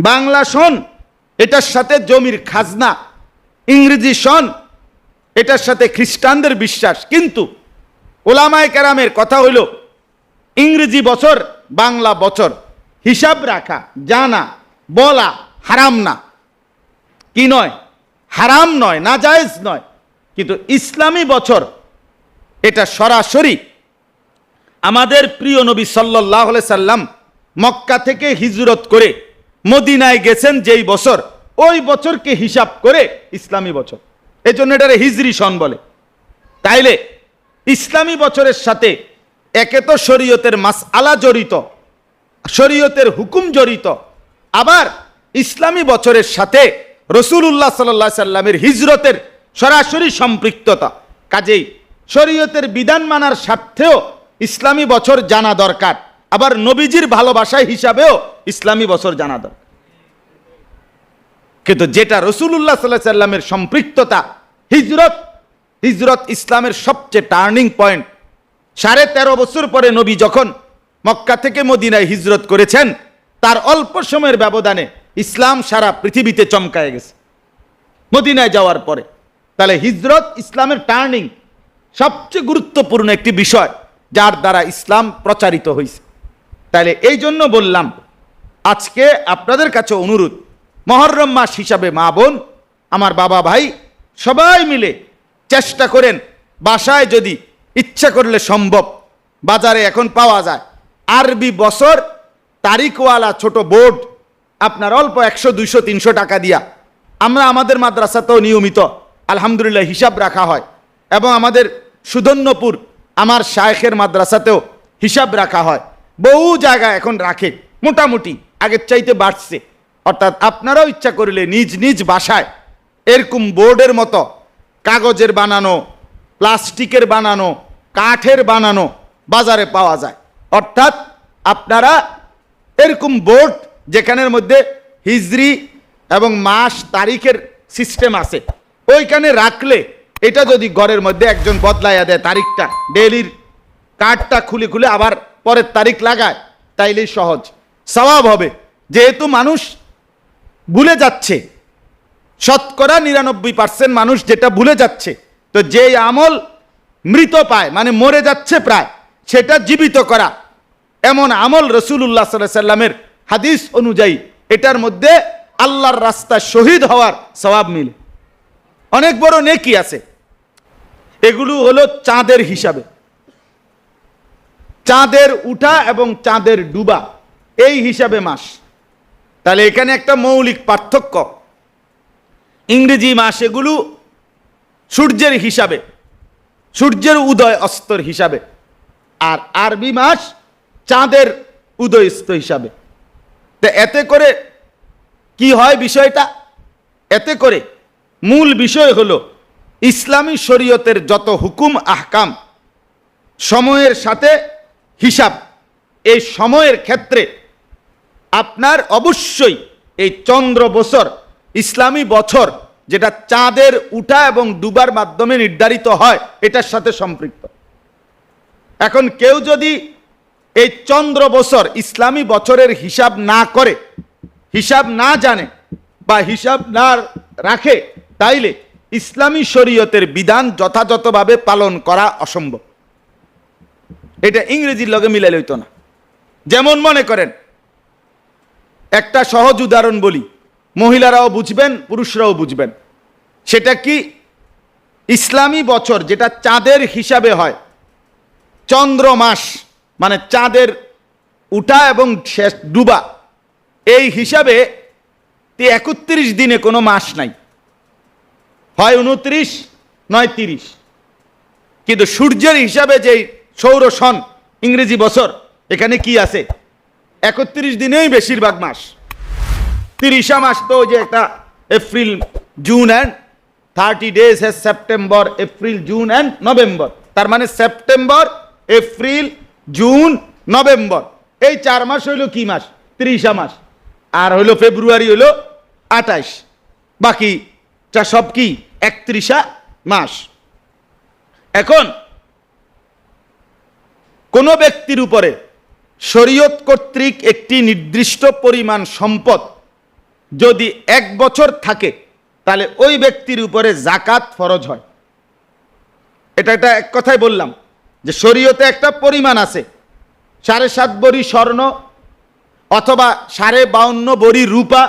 বাংলা শোন, এটার সাথে জমির খাজনা, ইংরেজি শোন, এটার সাথে খ্রিস্টানদের বিশ্বাস। কিন্তু ওলামায় কেরামের কথা হইল, ইংরেজি বছর, বাংলা বছর। হিসাব রাখা, জানা, বলা হারাম না। কি নয়? হারাম নয়, না জায়েজ নয়। কিন্তু ইসলামী বছর, এটা সরাসরি আমাদের প্রিয় নবী সাল্লাহ সাল্লাম মক্কা থেকে হিজরত করে মদিনায় গেছেন যেই বছর, ওই বছরকে হিসাব করে ইসলামী বছর। এই জন্য এটারে হিজরি সন বলে। তাইলে, ইসলামী বছরের সাথে একে তো শরীয়তের মাস আলা জড়িত, শরীয়তের হুকুম জড়িত। আবার ইসলামী বছরের সাথে রসুল্লাহ সাল্লাহ সাল্লামের হিজরতের সরাসরি সম্পৃক্ততা। কাজেই শরীয়তের বিধান মানার স্বার্থেও ইসলামী বছর জানা দরকার। আবার নবীজির ভালোবাসায় হিসাবেও ইসলামী বছর জানা দরকার। কিন্তু যেটা রসুল্লাহ সাল্লাহ সাল্লামের সম্পৃক্ততা, হিজরত হিজরত ইসলামের সবচেয়ে টার্নিং পয়েন্ট। সাড়ে তেরো বছর পরে নবী যখন মক্কা থেকে মদিনায় হিজরত করেছেন, তার অল্প সময়ের ব্যবধানে ইসলাম সারা পৃথিবীতে চমকায় গেছে। মদিনায় যাওয়ার পরে। তাহলে হিজরত ইসলামের টার্নিং সবচেয়ে গুরুত্বপূর্ণ একটি বিষয়, যার দ্বারা ইসলাম প্রচারিত হয়েছে তাহলে এই জন্য বললাম আজকে আপনাদের কাছে অনুরোধ, মহরম মাস হিসাবে মা বোন, আমার বাবা ভাই, সবাই মিলে চেষ্টা করেন, বাসায় যদি ইচ্ছা করলে সম্ভব, বাজারে এখন পাওয়া যায়। আরবি বছর, তারিখওয়ালা ছোট বোর্ড, আপনার অল্প একশো, দুইশো, তিনশো টাকা দিয়া। আমরা আমাদের মাদ্রাসাতেও নিয়মিত, আলহামদুলিল্লাহ, হিসাব রাখা হয়। এবং আমাদের সুধন্যপুর, আমার শায়েখের মাদ্রাসাতেও হিসাব রাখা হয়। বহু জায়গা এখন রাখে, মোটামুটি। আগের চাইতে বাড়ছে। অর্থাৎ আপনারাও ইচ্ছা করলে নিজ নিজ বাসায় এরকম বোর্ডের মতো কাগজের বানানো, প্লাস্টিকের বানানো, কাঠের বানানো বাজারে পাওয়া যায়। অর্থাৎ আপনারা এরকম বোর্ড যেখানের মধ্যে হিজরি এবং মাস তারিখের সিস্টেম আছে, ওইখানে রাখলে এটা যদি ঘরের মধ্যে একজন বদলাইয়া দেয় তারিখটা, ডেলির কার্ডটা খুলে খুলে আবার পরের তারিখ লাগায়, তাইলেই সহজ। স্বভাব হবে। যেহেতু মানুষ ভুলে যাচ্ছে, শতকরা নিরানব্বই পার্সেন্ট মানুষ যেটা ভুলে যাচ্ছে, তো যে আমল মৃত পায় মানে মরে যাচ্ছে প্রায়, সেটা জীবিত করা। এমন আমল রসুল্লাহ সাল্লাহ সাল্লামের হাদিস অনুযায়ী এটার মধ্যে আল্লাহর রাস্তা শহীদ হওয়ার স্বভাব মিলে। অনেক বড় নেকি আছে। এগুলো হলো চাঁদের হিসাবে। চাঁদের উঠা এবং চাঁদের ডুবা। এই হিসাবে মাস। তাহলে এখানে একটা মৌলিক পার্থক্য। ইংরেজি মাস এগুলো সূর্যের হিসাবে, সূর্যের উদয় অস্তর হিসাবে, আর আরবি মাস চাঁদের উদয়স্ত হিসাবে। তা এতে করে কি হয় বিষয়টা? এতে করে মূল বিষয় হলো ইসলামী শরীয়তের যত হুকুম, আহকাম, সময়ের সাথে হিসাব, এই সময়ের ক্ষেত্রে আপনার অবশ্যই এই চন্দ্র বছর, ইসলামী বছর, যেটা চাঁদের উঠা এবং ডুবার মাধ্যমে নির্ধারিত হয়, এটার সাথে সম্পৃক্ত। এখন কেউ যদি এই চন্দ্র বছর ইসলামী বছরের হিসাব না করে, হিসাব না জানে বা হিসাব না রাখে, তাইলে ইসলামী শরীয়তের বিধান যথাযথভাবে পালন করা অসম্ভব। এটা ইংরেজির লগে মিলে লইত না। যেমন মনে করেন একটা সহজ উদাহরণ বলি। মহিলারাও বুঝবেন, পুরুষরাও বুঝবেন। সেটা কি? ইসলামী বছর যেটা চাঁদের হিসাবে হয়, চন্দ্র মাস মানে চাঁদের উঠা এবং শেষ ডুবা। এই হিসাবে একত্রিশ দিনে কোনো মাস নাই। হয় উনত্রিশ, নয় তিরিশ। কিন্তু সূর্যের হিসাবে যে সৌর সন ইংরেজি বছর, এখানে কি আছে? একত্রিশ দিনেই বেশিরভাগ মাস। তিরিশা মাস তো যে একটা April, June and thirty days has September, April, June and November. তার মানে সেপ্টেম্বর, এপ্রিল, জুন, নভেম্বর। এই চার মাস হইল কি মাস? তিরিশা মাস। আর হইল ফেব্রুয়ারি হইল আঠাইশ। বাকি যা সব কি? একত্রিশা মাস। এখন কোনো ব্যক্তির উপরে শরীয়ত কর্তৃক একটি নির্দিষ্ট পরিমাণ সম্পদ যদি এক বছর থাকে, তাহলে ওই ব্যক্তির উপরে জাকাত ফরজ হয়। এটা একটা এক কথাই বললাম যে শরীয়তে একটা পরিমাণ আছে, সাড়ে সাত বড়ি স্বর্ণ অথবা সাড়ে বাউন্ন বড়ি রূপা,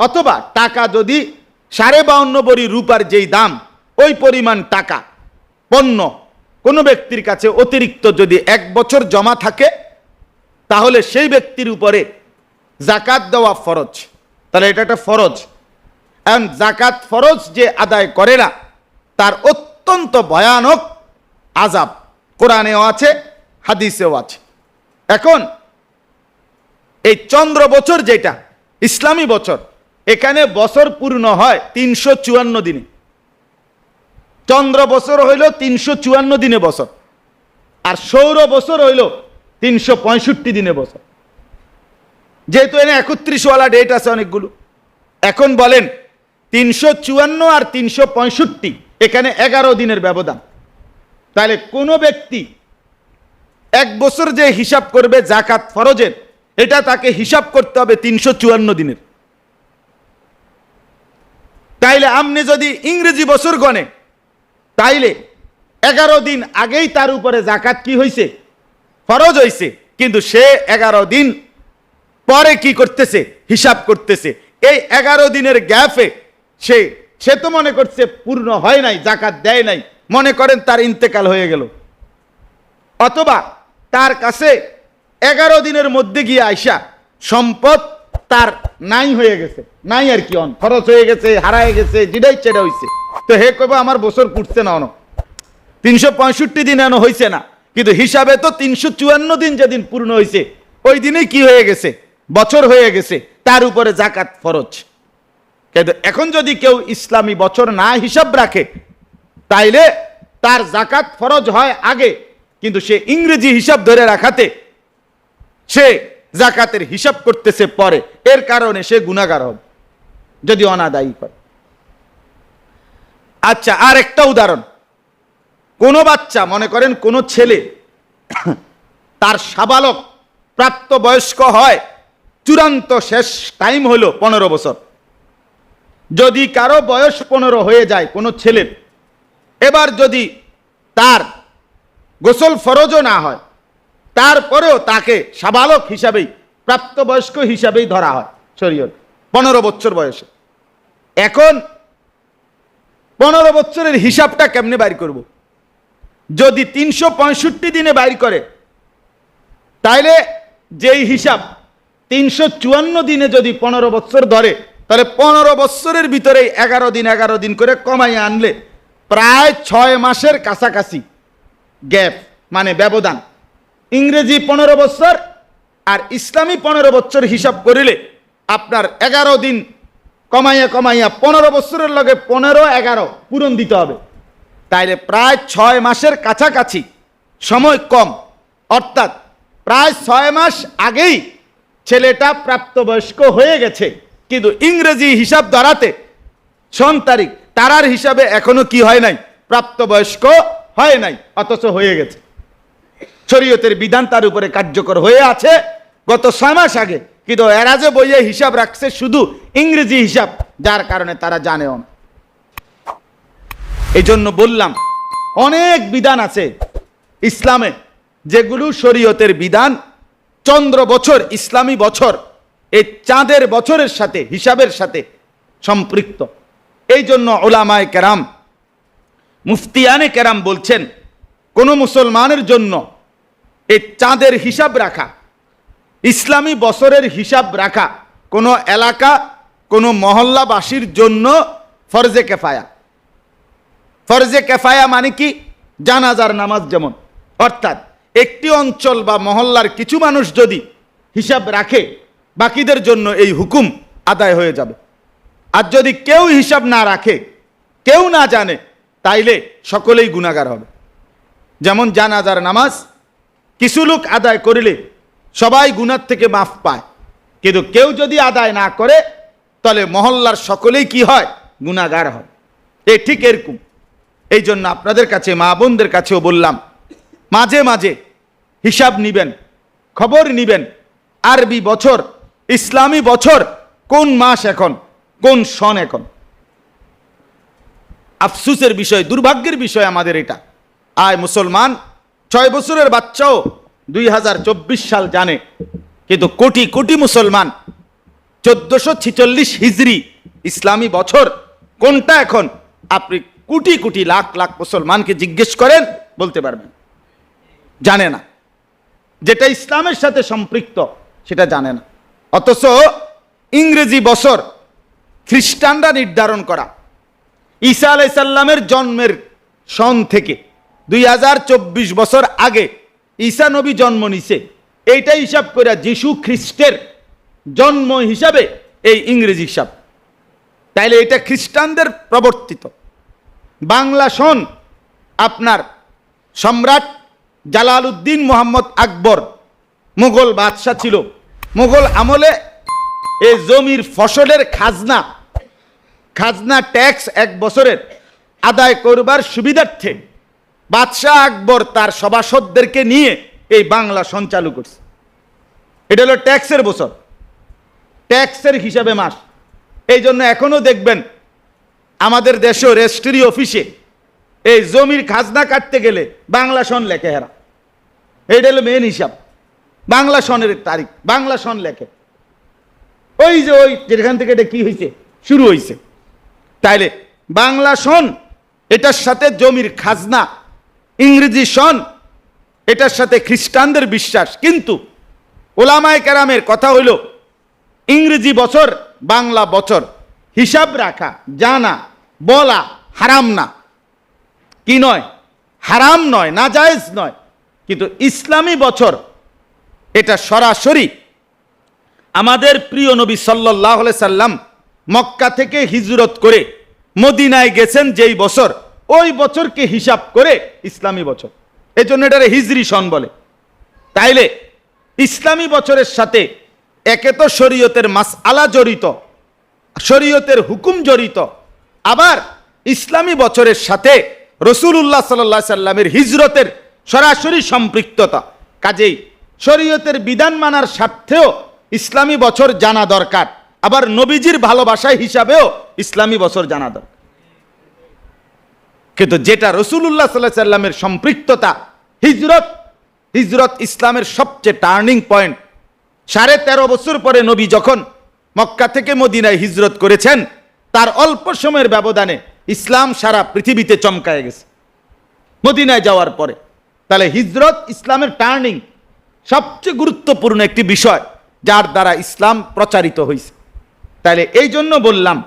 অথবা টাকা যদি সাড়ে বাউন্ন বড়ি রূপার যেই দাম, ওই পরিমাণ টাকা, পণ্য কোনো ব্যক্তির কাছে অতিরিক্ত যদি এক বছর জমা থাকে তাহলে সেই ব্যক্তির উপরে জাকাত দেওয়া ফরজ। তাহলে এটা একটা ফরজ। এখন জাকাত ফরজ যে আদায় করে না, তার অত্যন্ত ভয়ানক আজাব কোরআনেও আছে, হাদিসেও আছে। এখন এই চন্দ্র বছর যেটা, ইসলামী বছর, এখানে বছর পূর্ণ হয় তিনশো চুয়ান্ন দিনে। চন্দ্র বছর হইল তিনশো চুয়ান্ন দিনে বছর। আর সৌর বছর হইল তিনশো পঁয়ষট্টি দিনে বছর। যেহেতু এনে একত্রিশওয়ালা ডেট আছে অনেকগুলো। এখন বলেন, তিনশো চুয়ান্ন আর তিনশো পঁয়ষট্টি, এখানে এগারো দিনের ব্যবধান। তাহলে কোনো ব্যক্তি এক বছর যে হিসাব করবে জাকাত ফরজের, এটা তাকে হিসাব করতে হবে তিনশো চুয়ান্ন দিনের। তাইলে আপনি যদি ইংরেজি বছর গণে, তাইলে এগারো দিন আগেই তার উপরে জাকাত কি হয়েছে ফরজ হয়েছে কিন্তু সে এগারো দিন পরে কি করতেছে? হিসাব করতেছে। এই এগারো দিনের গ্যাপে সে সে তো মনে করছে পূর্ণ হয় নাই, জাকাত দেয় নাই। মনে করেন তার ইন্তেকাল হয়ে গেল। অথবা তার কাছে এগারো দিনের মধ্যে গিয়ে আইসা সম্পদ তার নাই হয়ে গেছে। নাই আর কি অন। খরচ হয়ে গেছে, হারায় গেছে যেটাই চেটা হয়েছে তো হে কবে আমার বছর পুটছে না অন। তিনশো পঁয়ষট্টি দিন এনো হয়েছে না। কিন্তু হিসাবে তো তিনশো চুয়ান্ন দিন যেদিন পূর্ণ হয়েছে, ওই দিনেই কি হয়ে গেছে? বছর হয়ে গেছে, তার উপরে জাকাত ফরজ। কিন্তু এখন যদি কেউ ইসলামী বছর না হিসাব রাখে, তাইলে তার জাকাত ফরজ হয় আগে, কিন্তু সে ইংরেজি হিসাব ধরে রাখাতে, সে জাকাতের হিসাব করতেছে পরে, এর কারণে সে গুণাগার হবে, যদি অনাদায়ী করে আচ্ছা আর একটা উদাহরণ। কোনো বাচ্চা, মনে করেন কোনো ছেলে, তার সাবালক প্রাপ্ত বয়স্ক হয়, চূড়ান্ত শেষ টাইম হলো পনেরো বছর। যদি কারও বয়স পনেরো হয়ে যায় কোনো ছেলের, এবার যদি তার গোসল ফরজও না হয়, তারপরেও তাকে সাবালক হিসাবেই, প্রাপ্তবয়স্ক হিসাবেই ধরা হয় শরীয়ত, পনেরো বছর বয়সে। এখন পনেরো বছরের হিসাবটা কেমনে বাইর করব? যদি তিনশো পঁয়ষট্টি দিনে বাইর করে, তাইলে যেই হিসাব তিনশো চুয়ান্ন দিনে যদি পনেরো বছর ধরে, তাহলে পনেরো বছরের ভিতরে এগারো দিন এগারো দিন করে কমাইয়ে আনলে প্রায় ছয় মাসের কাছাকাছি গ্যাপ মানে ব্যবধান। ইংরেজি পনেরো বছর আর ইসলামী পনেরো বছর হিসাব করিলে আপনার এগারো দিন কমাইয়া কমাইয়া পনেরো বছরের লগে পনেরো এগারো পূরণ দিতে হবে। তাইলে প্রায় ছয় মাসের কাছাকাছি, সময় কম। অর্থাৎ প্রায় ছয় মাস আগেই ছেলেটা প্রাপ্তবয়স্ক হয়ে গেছে। কিন্তু ইংরেজি হিসাব ধরাতে সন তারিখ, তারার হিসাবে এখনও কি হয় নাই? প্রাপ্তবয়স্ক হয় নাই, অথচ হয়ে গেছে। শরীয়তের বিধান তার উপরে কার্যকর হয়ে আছে গত ছয় মাস আগে। কিন্তু এরাজে বইয়ে হিসাব রাখছে শুধু ইংরেজি হিসাব, যার কারণে তারা জানেও না। এই জন্য বললাম, অনেক বিধান আছে ইসলামে যেগুলো শরীয়তের বিধান চন্দ্র বছর, ইসলামী বছর এই চাঁদের বছরের সাথে, হিসাবের সাথে সম্পৃক্ত। এই জন্য ওলামায় কেরাম, মুফতিয়ানে কেরাম বলছেন, কোনো মুসলমানের জন্য এই চাঁদের হিসাব রাখা, ইসলামী বছরের হিসাব রাখা, কোনো এলাকা, কোনো মহল্লাবাসীর জন্য ফরজে কেফায়া। ফরজে কেফায়া মানে কি? জানাজার নামাজ যেমন। অর্থাৎ একটি অঞ্চল বা মহল্লার কিছু মানুষ যদি হিসাব রাখে, বাকিদের জন্য এই হুকুম আদায় হয়ে যাবে। আর যদি কেউ হিসাব না রাখে, কেউ না জানে, তাইলে সকলেই গুণাগার হবে। যেমন জানাজার নামাজ, কিছু লোক আদায় করিলে সবাই গুনার থেকে মাফ পায়। কিন্তু কেউ যদি আদায় না করে, তাহলে মহল্লার সকলেই কি হয়? গুণাগার হয়। এ ঠিক এরকম। এই জন্য আপনাদের কাছে, মা বোনদের কাছেও বললাম, মাঝে মাঝে হিসাব নিবেন, খবর নিবেন, আরবি বছর, ইসলামী বছর, কোন মাস এখন, কোন সন এখন। আফসুসের বিষয়, দুর্ভাগ্যের বিষয় আমাদের এটা। আয় মুসলমান, ছয় বছরের বাচ্চাও দুই হাজার চব্বিশ সাল জানে, কিন্তু কোটি কোটি মুসলমান, চোদ্দশো ছিচল্লিশ হিজড়ি ইসলামী বছর, কোনটা এখন? আপনি কোটি কোটি লাখ লাখ মুসলমানকে জিজ্ঞেস করেন, বলতে পারবেন। জানে না। যেটা ইসলামের সাথে সম্পৃক্ত, সেটা জানে না। অথচ ইংরেজি বছর খ্রিস্টানরা নির্ধারণ করা, ঈসা আলাইসাল্লামের জন্মের সন থেকে দুই হাজার চব্বিশ বছর আগে ঈসা নবী জন্ম নিছে এইটা হিসাব করে যিশু খ্রিস্টের জন্ম হিসাবে এই ইংরেজি হিসাব। তাইলে এটা খ্রিস্টানদের প্রবর্তিত। বাংলা সন আপনার সম্রাট জালাল উদ্দিন মোহাম্মদ আকবর মুঘল বাদশাহ ছিল। মুঘল আমলে এই জমির ফসলের খাজনা খাজনা ট্যাক্স এক বছরের আদায় করবার সুবিধার্থে বাদশাহ আকবর তার সভাসদদেরকে নিয়ে এই বাংলা সন চালু করছে। এটা হলো ট্যাক্সের বছর। ট্যাক্সের হিসাবে মাস। এই জন্য এখনও দেখবেন আমাদের দেশেও রেজিস্ট্রি অফিসে এই জমির খাজনা কাটতে গেলে বাংলা সন লেখে হেরা এইটা হলো মেন হিসাব। বাংলা সনের তারিখ, বাংলা সন লেখে। ওই যে ওই যেখান থেকে এটা কি হয়েছে শুরু হয়েছে তাইলে বাংলা সন, এটার সাথে জমির খাজনা, ইংরেজি সন, এটার সাথে খ্রিস্টানদের বিশ্বাস। কিন্তু ওলামায় কেরামের কথা হইল, ইংরেজি বছর, বাংলা বছর। হিসাব রাখা, জানা বলা হারাম না। কি নয়? হারাম নয়, না জায়েজ নয়। কিন্তু ইসলামী বছর, এটা সরাসরি আমাদের প্রিয় নবী সাল্লাহ সাল্লাম মক্কা থেকে হিজরত করে মদিনায় গেছেন যেই বছর, ওই বছরকে হিসাব করে ইসলামী বছর। এই জন্য এটারে হিজরি সন বলে। তাইলে ইসলামী বছরের সাথে একে তো শরীয়তের মাস আলা জড়িত, শরীয়তের হুকুম জড়িত আবার ইসলামী বছরের সাথে রসুল্লাহ সাল্লা সাল্লামের হিজরতের সরাসরি সম্পৃক্ততা। কাজেই শরীয়তের বিধান মানার স্বার্থেও ইসলামী বছর জানা দরকার। আবার নবীজির ভালোবাসা হিসাবেও ইসলামী বছর জানা দরকার। কিন্তু যেটা রসুল্লাহ সাল্লাহ সাল্লামের সম্পৃক্ততা, হিজরত হিজরত ইসলামের সবচেয়ে টার্নিং পয়েন্ট। সাড়ে তেরো বছর পরে নবী যখন মক্কা থেকে মদিনায় হিজরত করেছেন তার অল্প সময়ের ব্যবধানে ইসলাম সারা পৃথিবীতে চমকায় গেছে। মদিনায় যাওয়ার পরে। তাহলে হিজরত ইসলামের টার্নিং সবচেয়ে গুরুত্বপূর্ণ একটি বিষয় যার দ্বারা ইসলাম প্রচারিত হয়েছে তাহলে এই জন্য বললাম,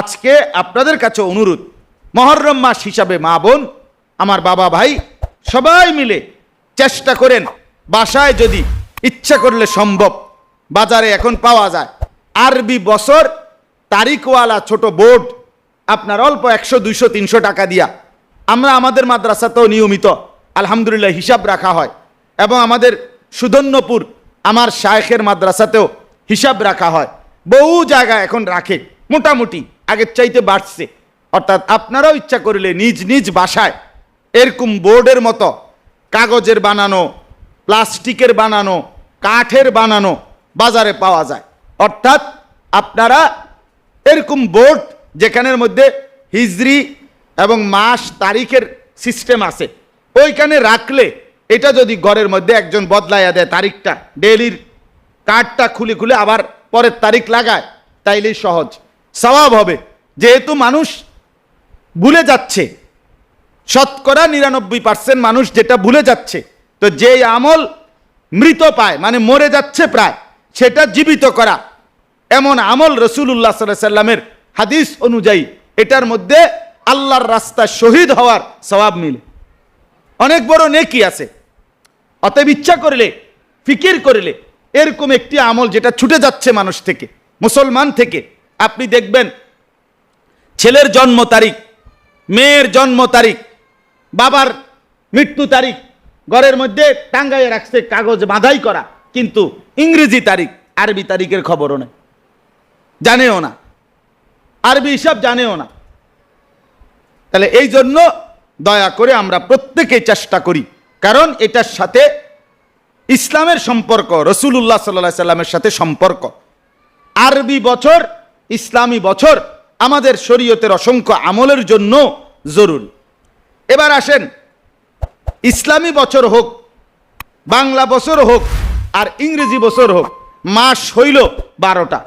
আজকে আপনাদের কাছে অনুরোধ, মহরম মাস হিসাবে মা বোন, আমার বাবা ভাই, সবাই মিলে চেষ্টা করেন, বাসায় যদি ইচ্ছা করলে সম্ভব, বাজারে এখন পাওয়া যায়। আরবি বছর তারিখওয়ালা ছোট বোর্ড, আপনার অল্প একশো, দুইশো, তিনশো টাকা দিয়া। আমরা আমাদের মাদ্রাসাতেও নিয়মিত আলহামদুলিল্লাহ হিসাব রাখা হয় এবং আমাদের সুধন্যপুর আমার শায়েখের মাদ্রাসাতেও হিসাব রাখা হয়। বহু জায়গা এখন রাখে, মোটামুটি, আগের চাইতে বাড়ছে। অর্থাৎ আপনারাও ইচ্ছা করিলে নিজ নিজ বাসায় এরকম বোর্ডের মতো কাগজের বানানো, প্লাস্টিকের বানানো, কাঠের বানানো বাজারে পাওয়া যায়। অর্থাৎ আপনারা এরকম বোর্ড যেখানের মধ্যে হিজরি এবং মাস তারিখের সিস্টেম আছে। ওইখানে রাখলে এটা যদি ঘরের মধ্যে একজন বদলাইয়া দেয় তারিখটা ডেলির কার্ডটা খুলে খুলে আবার পরের তারিখ লাগায়, তাইলেই সহজ। স্বভাব হবে। যেহেতু মানুষ ভুলে যাচ্ছে, শতকরা নিরানব্বই পার্সেন্ট মানুষ যেটা ভুলে যাচ্ছে, তো যে আমল মৃত পায় মানে মরে যাচ্ছে প্রায়, সেটা জীবিত করা। এমন আমল রসুল্লাহ সাল্লাহ সাল্লামের হাদিস অনুযায়ী, এটার মধ্যে আল্লাহর রাস্তা শহীদ হওয়ার স্বভাব মিলে। অনেক বড় নেকি আছে। অতএব ইচ্ছা করলে, ফিকির করলে, এরকম একটি আমল যেটা ছুটে যাচ্ছে মানুষ থেকে, মুসলমান থেকে, আপনি দেখবেন ছেলের জন্ম তারিখ, মেয়ের জন্ম তারিখ, বাবার মৃত্যু তারিখ, ঘরের মধ্যে টাঙ্গাইয়ে রাখছে কাগজ বাঁধাই করা, কিন্তু ইংরেজি তারিখ, আরবি তারিখের খবরও নেই। জানেও না। আরবি হিসাব জানেও না। তাহলে এই জন্য দয়া করে আমরা প্রত্যেকেই চেষ্টা করি। কারণ এটার সাথে ইসলামের সম্পর্ক রসুল্লাহ সাল্লাহ সাল্লামের সাথে সম্পর্ক। আরবি বছর, ইসলামী বছর আমাদের শরীয়তের অসংখ্য আমলের জন্য জরুরি। এবার আসেন, ইসলামী বছর হোক, বাংলা বছর হোক, আর ইংরেজি বছর হোক, মাস হইল বারোটা।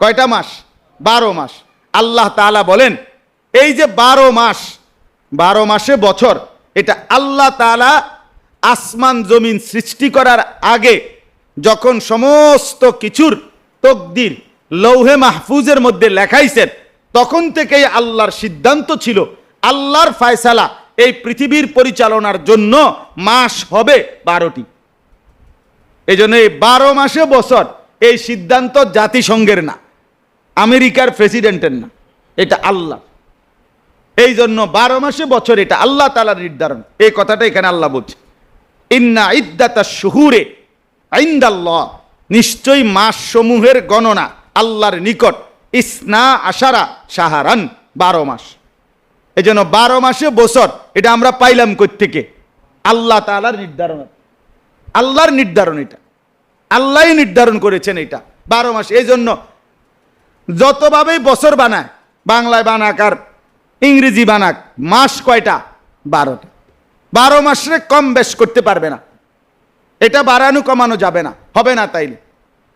কয়টা মাস? বারো মাস। আল্লাহ তাআলা বলেন, এই যে বারো মাস, বারো মাসে বছর, এটা আল্লাহ তাআলা আসমান জমিন সৃষ্টি করার আগে যখন সমস্ত কিছুর তকদির লৌহে মাহফুজের মধ্যে লেখাইছেন, তখন থেকেই আল্লাহর সিদ্ধান্ত ছিল, আল্লাহর ফায়সালা এই পৃথিবীর পরিচালনার জন্য মাস হবে বারোটি। এই জন্য এই বারো মাসে বছর, এই সিদ্ধান্ত জাতিসংঘের না। আমেরিকার প্রেসিডেন্টের না এটা আল্লাহ। এই জন্য বারো মাসে বছর এটা আল্লাহ তালার নির্ধারণ। এই কথাটা এখানে আল্লাহ বলছে। ইন্না ইদ্দাতা শুহুরে আইন্দাল্লাহ নিশ্চয়ই মাস সমূহের গণনা আল্লাহর নিকট। ইসনা আশারা সাহারান বারো মাস। এই জন্য বারো মাসে বছর, এটা আমরা পাইলাম থেকে আল্লাহ তালার নির্ধারণ। আল্লাহর নির্ধারণ এটা। আল্লাহই নির্ধারণ করেছেন এটা। বারো মাস এই জন্য যতভাবেই বছর বানায়, বাংলায় বানাক আর ইংরেজি বানাক, মাস কয়টা? বারোটা। বারো মাসে কম বেশ করতে পারবে না। এটা বাড়ানো কমানো যাবে না, হবে না তাইলে।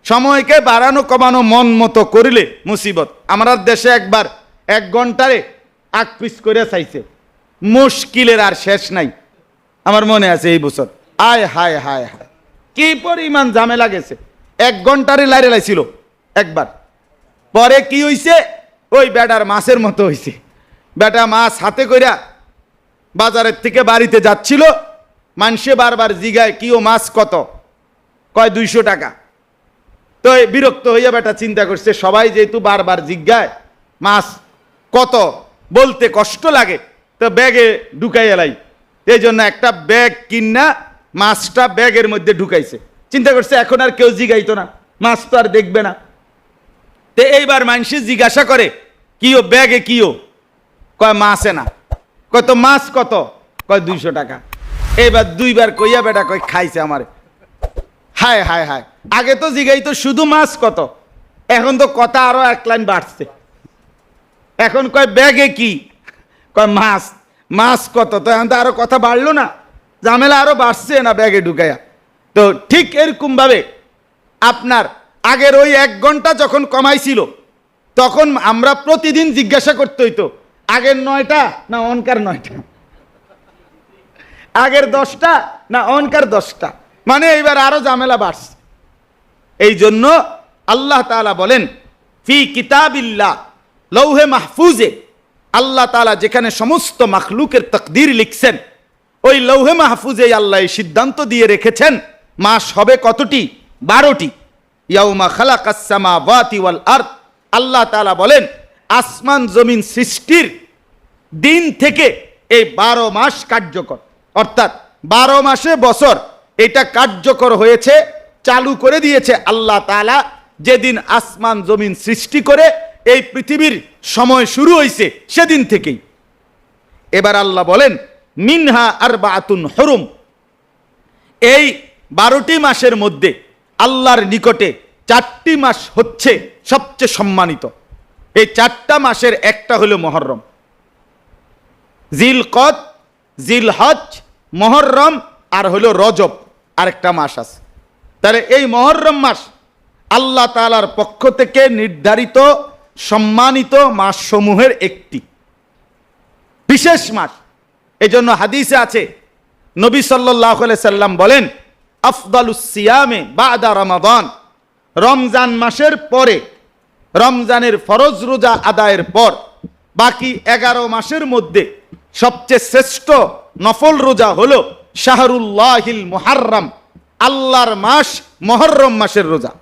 সময়কে বাড়ানো কমানো মন মতো করিলে মুসিবত। আমার দেশে একবার এক ঘন্টারে আগ পিস করে চাইছে। মুশকিলের আর শেষ নাই। আমার মনে আছে এই বছর। আয়, হায় হায় হায়। কি পরিমাণ ঝামেলা গেছে। এক ঘন্টারে লাইরে লাইছিল, একবার। পরে কি হইছে? ওই বেটার মাছের মতো হইছে। বেটা মাছ হাতে কইরা বাজারের থেকে বাড়িতে যাচ্ছিল মানুষে বারবার জিগায় কি ও মাছ কত? কয়, দুইশো টাকা। তো বিরক্ত হইয়া বেটা চিন্তা করছে, সবাই যেহেতু বারবার জিজ্ঞায়, মাছ কত? বলতে কষ্ট লাগে, তো ব্যাগে ঢুকাই এলাই। এই জন্য একটা ব্যাগ কিনা মাছটা ব্যাগের মধ্যে ঢুকাইছে। চিন্তা করছে, এখন আর কেউ জিগাইতো না, মাছ তো আর দেখবে না। তো এইবার মানুষে জিজ্ঞাসা করে, কিও ব্যাগে কিও? কয়, মাছে না কয়, তো মাছ কত? কয়, দুইশো টাকা। এইবার দুইবার কইয়া বেটা কয়, খাইছে আমারে। হায় হায় হায়। আগে তো জিগাই তো শুধু মাছ কত? এখন তো কথা আরও এক লাইন বাড়ছে। এখন কয়, ব্যাগে কি? কয়, মাছ। মাছ কত? তো এখন তো আরও কথা বাড়লো না। ঝামেলা আরও বাড়ছে না ব্যাগে ঢুকাইয়া। তো ঠিক এরকম ভাবে আপনার আগের ওই এক ঘণ্টা যখন কমাইছিল, তখন আমরা প্রতিদিন জিজ্ঞাসা করতে হইতো, আগের নয়টা না অনকার নয়টা? আগের দশটা না অনকার দশটা? মানে এইবার আরও ঝামেলা বাড়ছে। এই জন্য আল্লাহ তাআলা বলেন, ফি কিতাবিল্লাহ, লৌহে মাহফুজে। আল্লাহ তালা যেখানে সমস্ত মাখলুকের তকদির লিখছেন, ওই লৌহে মাহফুজে আল্লাহ সিদ্ধান্ত দিয়ে রেখেছেন, মাস হবে কতটি? বারোটি। আল্লাহ তাআলা বলেন, আসমান জমিন সৃষ্টির দিন থেকে এই বারো মাস কার্যকর। অর্থাৎ বারো মাসে বছর এটা কার্যকর হয়েছে, চালু করে দিয়েছে আল্লাহ তালা যেদিন আসমান জমিন সৃষ্টি করে এই পৃথিবীর সময় শুরু হয়েছে সেদিন থেকেই। এবার আল্লাহ বলেন, মিনহা আর বা আতুন হরুম। এই বারোটি মাসের মধ্যে আল্লাহর নিকটে চারটি মাস হচ্ছে সবচেয়ে সম্মানিত। এই চারটা মাসের একটা হলো মহরম। জিল কদ জিল হজ মহরম আর হলো রজব আরেকটা মাস আছে। তাহলে এই মহরম মাস আল্লাহ তাআলার পক্ষ থেকে নির্ধারিত, সম্মানিত মাসসমূহের একটি। বিশেষ মাস। এই জন্য হাদিসে আছে, নবী সাল্লাহ সাল্লাম বলেন আফদালুসিয়ামে বাদা রমাদান। রমজান মাসের পরে, রমজানের ফরজ রোজা আদায়ের পর, বাকি এগারো মাসের মধ্যে সবচেয়ে শ্রেষ্ঠ নফল রোজা হল শাহরুল্লাহিল মুহাররম, আল্লাহর মাস মহরম মাসের রোজা।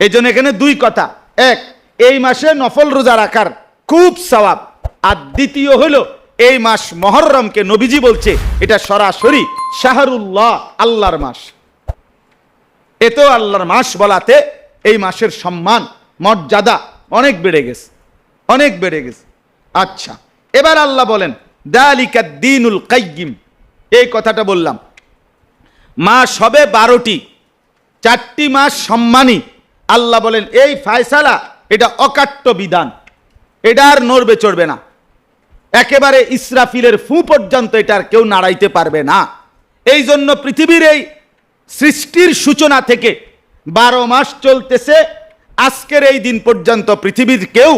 এই জন্য এখানে দুই কথা। এক, এই মাসে নফল রোজা রাখার খুব সওয়াব আর দ্বিতীয় হলো এই মাস মহরমকে নবীজি বলছে, এটা সরাসরি শাহরুল্লাহ আল্লাহর মাস। এতেও আল্লাহর মাস বলাতে এই মাসের সম্মান, মর্যাদা অনেক বেড়ে গেছে, অনেক বেড়ে গেছে। আচ্ছা এবার আল্লাহ বলেন, দালিকা দিনুল কাইগিম এই কথাটা বললাম। মাস হবে বারোটি, চারটি মাস সম্মানী। আল্লাহ বলেন, এই ফায়সালা, এটা অকাট্য বিধান। এটা আর নড়বে চড়বে না। একেবারে ইসরাফিলের ফু পর্যন্ত এটা আর কেউ নাড়াইতে পারবে না। এই জন্য পৃথিবীর এই সৃষ্টির সূচনা থেকে বারো মাস চলতেছে, আজকের এই দিন পর্যন্ত পৃথিবীর কেউ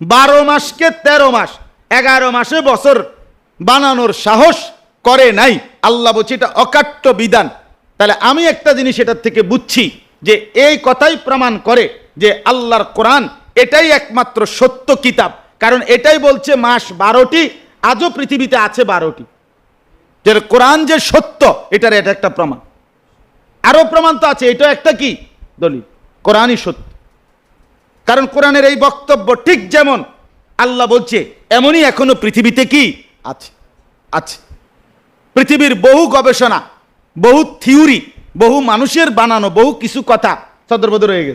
বারো মাসকে তেরো মাস, এগারো মাসে বছর বানানোর সাহস করে নাই। আল্লাহ বলছে, এটা অকাট্য বিধান। তাহলে আমি একটা জিনিস এটার থেকে বুঝছি যে এই কথাই প্রমাণ করে যে আল্লাহর কোরআন এটাই একমাত্র সত্য কিতাব। কারণ এটাই বলছে মাস বারোটি, আজও পৃথিবীতে আছে বারোটি। কোরআন যে সত্য, এটার এটা একটা প্রমাণ। আরও প্রমাণ তো আছে এটা একটা কি? দলিল। কোরআনই সত্য। কারণ কোরআনের এই বক্তব্য ঠিক যেমন আল্লাহ বলছে, এমনই এখনও পৃথিবীতে কি? আছে। আছে। পৃথিবীর বহু গবেষণা, বহু থিওরি, বহু মানুষের বানানো বহু কিছু কথা সদর্বদ রয়ে গেছে।